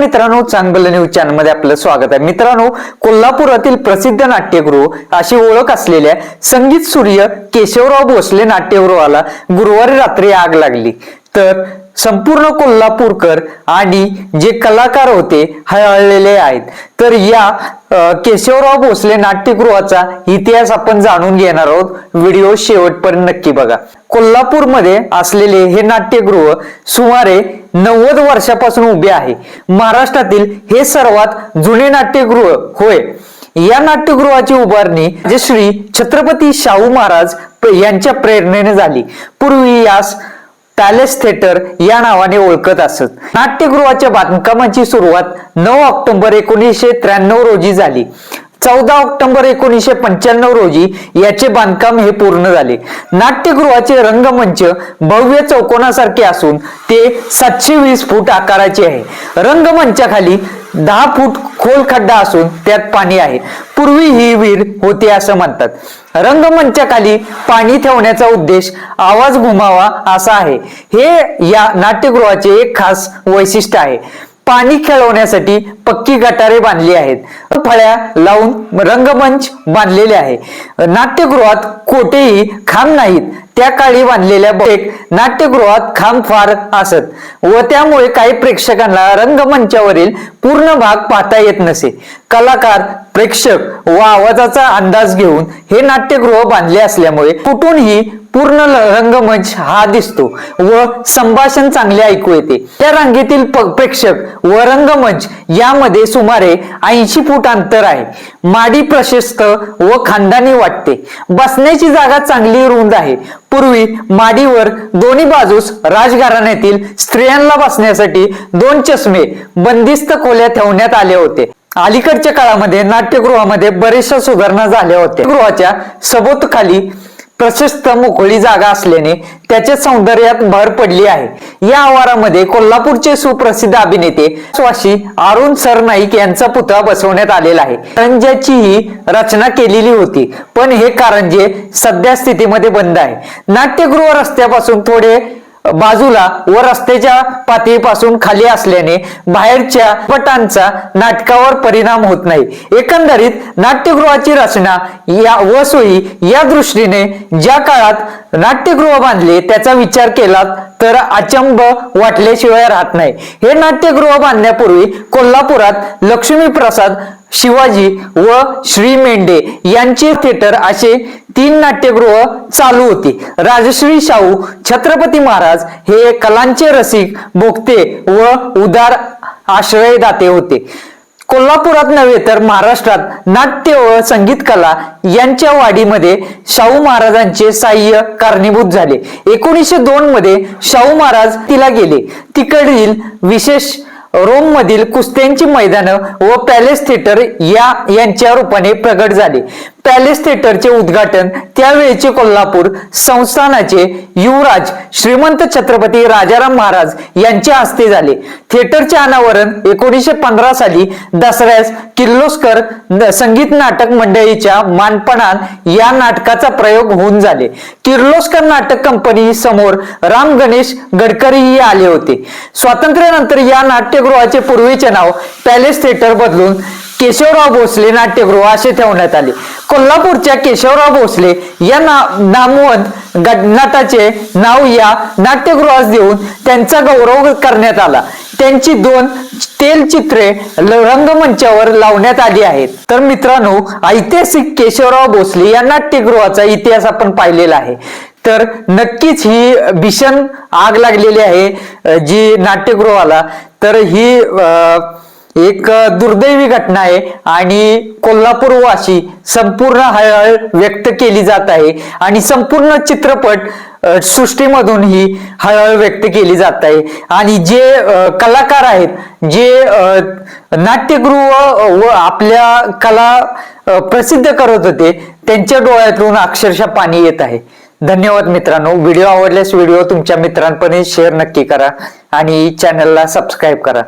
मित्रांनो चांगलं न्यूज चॅनलमध्ये आपलं स्वागत आहे. मित्रांनो कोल्हापुरातील प्रसिद्ध नाट्यगृह अशी ओळख असलेल्या संगीत सूर्य केशवराव भोसले नाट्यगृहाला गुरुवारी रात्री आग लागली. तर संपूर्ण कोल्हापूरकर आणि जे कलाकार होते हळहळलेले आहेत. तर या केशवराव भोसले नाट्यगृहाचा इतिहास आपण जाणून घेणार आहोत. व्हिडिओ शेवटपर्यंत नक्की बघा. कोल्हापूरमध्ये असलेले हे नाट्यगृह सुमारे नव्वद वर्षापासून उभे आहे. महाराष्ट्रातील हे सर्वात जुने नाट्यगृह होय. या नाट्यगृहाची उभारणी जे श्री छत्रपती शाहू महाराज यांच्या प्रेरणेने झाली. पूर्वी यास पॅलेस थिएटर या नावाने ओळखत असत. नाट्यगृहाच्या बांधकामाची सुरुवात नऊ ऑक्टोबर एकोणीसशे त्र्याण्णव रोजी झाली. चौदा ऑक्टोबर एकोणीसशे पंच्याण्णव रोजी याचे बांधकाम हे पूर्ण झाले. नाट्यगृहाचे रंगमंच भव्य चौकोनासारखे असून ते सातशे वीस फूट आकाराचे आहे. रंगमंचाखाली दहा फूट खोल खड्डा असून त्यात पाणी आहे. पूर्वी ही विहीर होती असं म्हणतात. रंगमंचाखाली पाणी ठेवण्याचा उद्देश आवाज घुमावा असा आहे. हे या नाट्यगृहाचे एक खास वैशिष्ट्य आहे. पाणी खेळवण्यासाठी पक्की गटारे बांधली आहेत. फळ्या लावून रंगमंच बांधलेले आहे. नाट्यगृहात कोठेही खांब नाहीत. त्या काळी बांधलेल्या बहुतेक नाट्यगृहात खांब फार असत व त्यामुळे काही प्रेक्षकांना रंगमंचावरील पूर्ण भाग पाहता येत नसे. कलाकार प्रेक्षक व आवाजाचा अंदाज घेऊन हे नाट्यगृह बांधले असल्यामुळे कुठूनही पूर्ण रंगमंच हा दिसतो व संभाषण चांगले ऐकू येते. त्या रांगेतील प्रेक्षक व रंगमंच यामध्ये सुमारे ऐंशी फूट अंतर आहे. माडी प्रशस्त व खानदानी वाटते. बसण्याची जागा चांगली रुंद आहे. पूर्वी माडीवर दोन्ही बाजूस राजघराण्यातील स्त्रियांना बसण्यासाठी दोन चष्मे बंदिस्त खोल्या ठेवण्यात आले होते. अलीकडच्या काळामध्ये नाट्यगृहामध्ये बरेचशा सुधारणा झाल्या होत्या. गृहाच्या सभोवताली प्रशस्त मोकळी जागा असल्याने त्याच्या सौंदर्यात भर पडली आहे. या आवारामध्ये कोल्हापूरचे सुप्रसिद्ध अभिनेते स्वाशी अरुण सरनाईक यांचा पुतळा बसवण्यात आलेला आहे. कारंज्याची ही रचना केलेली होती पण हे कारंजे सध्या स्थितीमध्ये बंद आहे. नाट्यगृह रस्त्यापासून थोडे बाजूला व रस्त्याच्या पातळीपासून खाली असल्याने बाहेरच्या पटांचा नाटकावर परिणाम होत नाही. एकंदरीत नाट्यगृहाची रचना या व सोयी या दृष्टीने ज्या काळात नाट्यगृह बांधले त्याचा विचार केला तर अचंब वाटल्याशिवाय राहत नाही. हे नाट्यगृह बांधण्यापूर्वी कोल्हापुरात लक्ष्मी प्रसाद शिवाजी व श्री मेंढे यांचे थिएटर असे तीन नाट्यगृह चालू होती. राजश्री शाहू छत्रपती महाराज हे कलांचे रसिक भोगते व उदार आश्रयदाते होते. कोल्हापुरात नव्हे तर महाराष्ट्रात नाट्य व संगीत कला यांच्या वाढीमध्ये शाहू महाराजांचे साह्य कारणीभूत झाले. एकोणीसशे दोन मध्ये शाहू महाराज तिला गेले. तिकडील विशेष रोम मधील कुस्त्यांची मैदानं व पॅलेस थिएटर या यांच्या रूपाने प्रगट झाले. पॅलेस थिएटरचे उद्घाटन त्यावेळेचे कोल्हापूर संस्थानाचे युवराज श्रीमंत छत्रपती राजाराम महाराज यांच्या हस्ते झाले. थिएटरचे अनावरण एकोणीसशे पंधरा साली दसऱ्यास किर्लोस्कर संगीत नाटक मंडळीच्या मानपणात या नाटकाचा प्रयोग होऊन झाले. किर्लोस्कर नाटक कंपनी समोर राम गणेश गडकरीही आले होते. स्वातंत्र्यानंतर या नाट्यगृहाचे पूर्वीचे नाव पॅलेस थिएटर बदलून केशवराव भोसले नाट्यगृह असे ठेवण्यात आले. कोल्हापूरच्या केशवराव भोसले या ना नामवंत गटनाटाचे नाव या नाट्यगृहास देऊन त्यांचा गौरव करण्यात आला. त्यांची दोन तेलचित्रे रंगमंचावर लावण्यात आली आहेत. तर मित्रांनो ऐतिहासिक केशवराव भोसले या नाट्यगृहाचा इतिहास आपण पाहिलेला आहे. तर नक्कीच ही भीषण आग लागलेली आहे जी नाट्यगृहाला. तर ही एक दुर्दैवी घटना आहे आणि कोल्हापूरवासी संपूर्ण हळहळ व्यक्त केली जात आहे. आणि संपूर्ण चित्रपट सृष्टीमधून ही हळहळ व्यक्त केली जात आहे. आणि जे कलाकार आहेत जे नाट्यगृह व आपल्या कला प्रसिद्ध करत होते त्यांच्या डोळ्यातून अक्षरशः पाणी येत आहे. धन्यवाद मित्रांनो. व्हिडिओ आवडल्यास व्हिडिओ तुमच्या मित्रांपर्यंत शेअर नक्की करा आणि चॅनलला सबस्क्राईब करा.